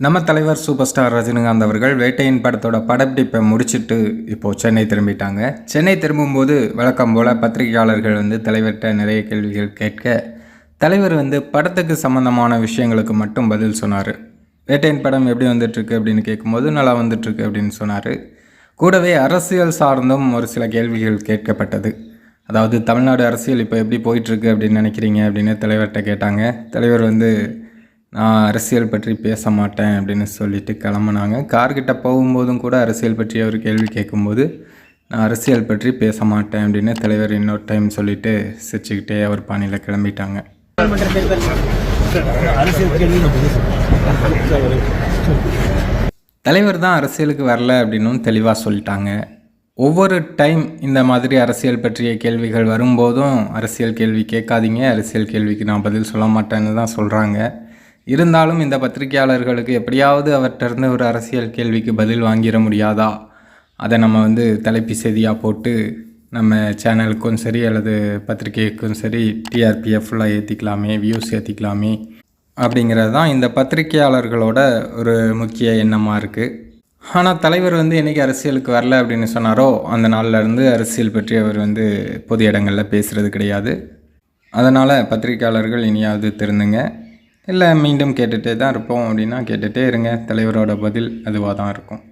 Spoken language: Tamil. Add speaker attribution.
Speaker 1: நம்ம தலைவர் சூப்பர் ஸ்டார் ரஜினிகாந்த் அவர்கள் வேட்டையின் படத்தோட படப்பிடிப்பை முடிச்சிட்டு இப்போது சென்னை திரும்பிட்டாங்க. சென்னை திரும்பும்போது வழக்கம் போல் பத்திரிகையாளர்கள் வந்து தலைவர்கிட்ட நிறைய கேள்விகள் கேட்க தலைவர் வந்து படத்துக்கு சம்மந்தமான விஷயங்களுக்கு மட்டும் பதில் சொன்னார். வேட்டையின் படம் எப்படி வந்துட்டுருக்கு அப்படின்னு கேட்கும்போது நல்லா வந்துட்டுருக்கு அப்படின்னு சொன்னார். கூடவே அரசியல் சார்ந்தும் ஒரு சில கேள்விகள் கேட்கப்பட்டது. அதாவது தமிழ்நாடு அரசியல் இப்போ எப்படி போயிட்டுருக்கு அப்படின்னு நினைக்கிறீங்க அப்படின்னு தலைவர்கிட்ட கேட்டாங்க. தலைவர் வந்து நான் அரசியல் பற்றி பேச மாட்டேன் அப்படின்னு சொல்லிட்டு கிளம்புனாங்க. கார்கிட்ட போகும்போதும் கூட அரசியல் பற்றி அவர் கேள்வி கேட்கும்போது நான் அரசியல் பற்றி பேச மாட்டேன் அப்படின்னு தலைவர் இன்னொரு டைம் சொல்லிட்டு சிரிச்சுக்கிட்டே அவர் பாணியில் கிளம்பிட்டாங்க. தலைவர் தான் அரசியலுக்கு வரல அப்படின்னும் தெளிவாக சொல்லிட்டாங்க. ஒவ்வொரு டைம் இந்த மாதிரி அரசியல் பற்றிய கேள்விகள் வரும்போதும் அரசியல் கேள்வி கேட்காதீங்க அரசியல் கேள்விக்கு நான் பதில் சொல்ல மாட்டேன்னு தான் சொல்கிறாங்க இருந்தாலும் இந்த பத்திரிகையாளர்களுக்கு எப்படியாவது அவர்கிட்ட இருந்து ஒரு அரசியல் கேள்விக்கு பதில் வாங்கிட முடியாதா? அதை நம்ம வந்து தலைப்பு செய்தியாக போட்டு நம்ம சேனலுக்கும் சரி அல்லது பத்திரிகைக்கும் சரி டிஆர்பியை ஃபுல்லாக ஏற்றிக்கலாமே வியூஸ் ஏற்றிக்கலாமே அப்படிங்கிறது தான் இந்த பத்திரிகையாளர்களோட ஒரு முக்கிய எண்ணமாக இருக்குது ஆனால் தலைவர் வந்து என்றைக்கு அரசியலுக்கு வரல அப்படின்னு சொன்னாரோ அந்த நாள்லேருந்து அரசியல் பற்றி அவர் வந்து பொது இடங்களில் பேசுகிறது கிடையாது. அதனால் பத்திரிகையாளர்கள் இனியாவது திருந்துங்க. இல்லை மீண்டும் கேட்டுகிட்டே தான் இருப்போம் அப்படின்னா கேட்டுகிட்டே இருங்க. தலைவரோட பதில் அதுவாக தான் இருக்கும்.